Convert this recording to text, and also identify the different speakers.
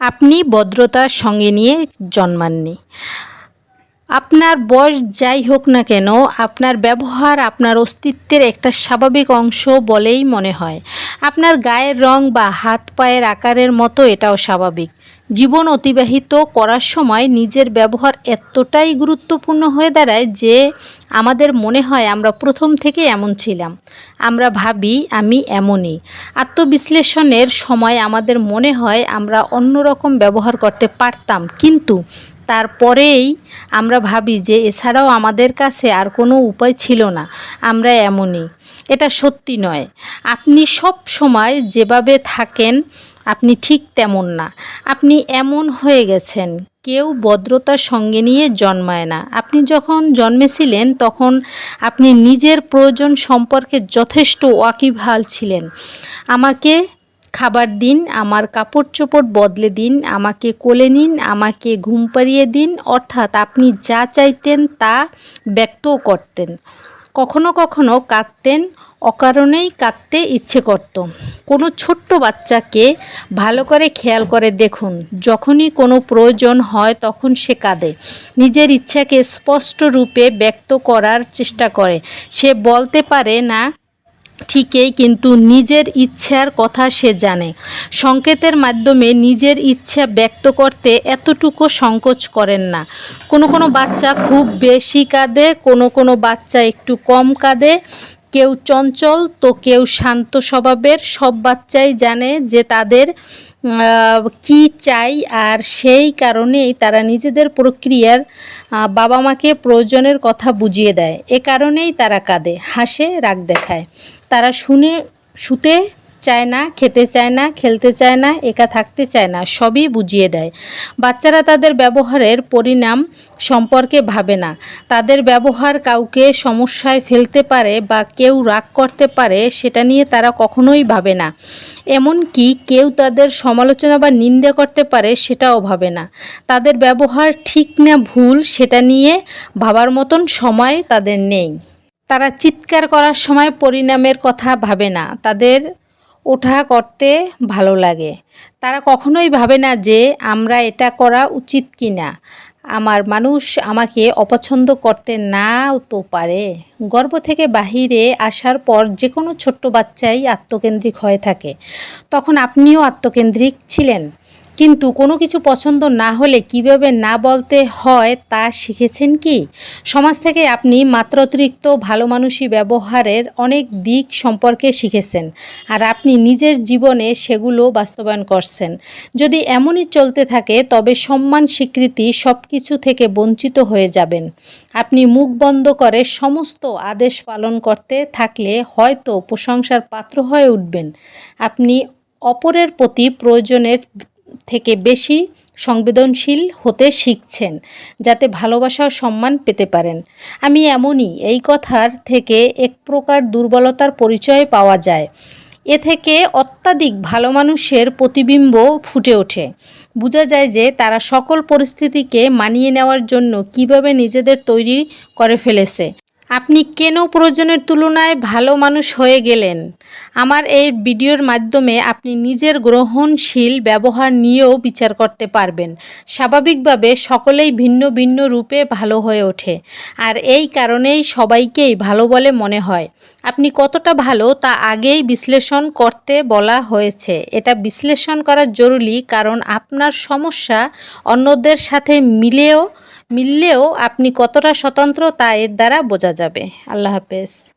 Speaker 1: আপনি ভদ্রতার সঙ্গে নিয়ে জন্মাননি। আপনার বয়স যাই হোক না কেন, আপনার ব্যবহার আপনার অস্তিত্বের একটা স্বাভাবিক অংশ বলেই মনে হয়। আপনার গায়ের রং বা হাত পায়ের আকারের মতো এটাও স্বাভাবিক। জীবন অতিবাহিত করার সময় নিজের ব্যবহার এতটাই গুরুত্বপূর্ণ হয়ে দাঁড়ায় যে আমাদের মনে হয় আমরা প্রথম থেকে এমন ছিলাম। আমরা ভাবি আমি এমনই। আত্মবিশ্লেষণের সময় আমাদের মনে হয় আমরা অন্যরকম ব্যবহার করতে পারতাম। কিন্তু তারপরেই আমরা ভাবি যে এছাড়াও আমাদের কাছে আর কোনো উপায় ছিল না। আমরা এমনই। এটা সত্যি নয়। আপনি সব সময় যেভাবে থাকেন আপনি ঠিক তেমন না। আপনি এমন হয়ে গেছেন। কেউ ভদ্রতার সঙ্গে নিয়ে জন্মায় না। আপনি যখন জন্মেছিলেন, তখন আপনি নিজের প্রয়োজন সম্পর্কে যথেষ্ট ওয়াকিবহাল ছিলেন। আমাকে খাবার দিন, আমার কাপড় চোপড় বদলে দিন, আমাকে কোলে নিন, আমাকে ঘুম পাড়িয়ে দিন, অর্থাৎ আপনি যা চাইতেন তা ব্যক্তও করতেন। কখনো কখনো কাঁদতেন অকারণেই কাঁদতে ইচ্ছে করত। কোনো ছোট্ট বাচ্চাকে ভালো করে খেয়াল করে দেখুন। যখনই কোনো প্রয়োজন হয় তখন সে কাঁদে। নিজের ইচ্ছাকে স্পষ্ট রূপে ব্যক্ত করার চেষ্টা করে। সে বলতে পারে, না, ঠিকই, কিন্তু নিজের ইচ্ছার কথা সে জানে। সংকেতের মাধ্যমে নিজের ইচ্ছা ব্যক্ত করতে এতটুকু সংকোচ করেন না। কোনো কোনো বাচ্চা খুব বেশি কাঁদে, কোনো কোনো বাচ্চা একটু কম কাঁদে। কেউ চঞ্চল, তো কেউ শান্ত স্বভাবের। সব বাচ্চাই জানে যে তাদের কি চাই আর সেই কারণেই তারা নিজেদের প্রক্রিয়ার বাবা মাকে প্রয়োজনের কথা বুঝিয়ে দেয়। এ কারণেই তারা কাঁদে, হাসে, রাগ দেখায়। তারা শুনে, শুতে চায় না, খেতে চায় না, খেলতে চায় না, একা থাকতে চায় না, সবই বুঝিয়ে দেয়। বাচ্চারা তাদের ব্যবহারের পরিণাম সম্পর্কে ভাবে না। তাদের ব্যবহার কাউকে সমস্যায় ফেলতে পারে বা কেউ রাগ করতে পারে, সেটা নিয়ে তারা কখনোই ভাবে না। এমনকি কেউ তাদের সমালোচনা বা নিন্দা করতে পারে, সেটাও ভাবে না। তাদের ব্যবহার ঠিক না ভুল, সেটা নিয়ে ভাবার মতন সময় তাদের নেই। তারা চিৎকার করার সময় পরিণামের কথা ভাবে না। তাদের ওঠা করতে ভালো লাগে। তারা কখনোই ভাবে না যে আমরা এটা করা উচিত কি না আমার মানুষ আমাকে অপছন্দ করতে নাও তো পারে। গর্ব থেকে বাহিরে আসার পর যে কোনো ছোট্ট বাচ্চাই আত্মকেন্দ্রিক হয়ে থাকে। তখন আপনিও আত্মকেন্দ্রিক ছিলেন। কিন্তু কোনো কিছু পছন্দ না হলে কীভাবে না বলতে হয় তা শিখেছেন কি? সমাজ থেকে আপনি মাত্রাতিরিক্ত ভালো মানুষই ব্যবহারের অনেক দিক সম্পর্কে শিখেছেন আর আপনি নিজের জীবনে সেগুলো বাস্তবায়ন করছেন। যদি এমনই চলতে থাকে, তবে সম্মান, স্বীকৃতি সব কিছু থেকে বঞ্চিত হয়ে যাবেন। আপনি মুখ বন্ধ করে সমস্ত আদেশ পালন করতে থাকলে হয়তো প্রশংসার পাত্র হয়ে উঠবেন। আপনি অপরের প্রতি প্রয়োজনের থেকে বেশি সংবেদনশীল হতে শিখছেন, যাতে ভালোবাসা সম্মান পেতে পারেন। আমি এমনই, এই কথার থেকে এক প্রকার দুর্বলতার পরিচয় পাওয়া যায়। এ থেকে অত্যাধিক ভালো মানুষের প্রতিবিম্ব ফুটে ওঠে। বোঝা যায় যে তারা সকল পরিস্থিতিকে মানিয়ে নেওয়ার জন্য কীভাবে নিজেদের তৈরি করে ফেলেছে। আপনি কেন প্রয়োজনের তুলনায় ভালো মানুষ হয়ে গেলেন? আমার এই ভিডিওর মাধ্যমে আপনি নিজের গ্রহণশীল ব্যবহার নিয়েও বিচার করতে পারবেন। স্বাভাবিকভাবে সকলেই ভিন্ন ভিন্ন রূপে ভালো হয়ে ওঠে। আর এই কারণেই সবাইকেই ভালো বলে মনে হয়। আপনি কতটা ভালো তা আগেই বিশ্লেষণ করতে বলা হয়েছে। এটা বিশ্লেষণ করা জরুরি কারণ আপনার সমস্যা অন্যদের সাথে মিলেও, মিললেও আপনি কতটা স্বতন্ত্র তা এর দ্বারা বোঝা যাবে। আল্লাহ হাফেজ।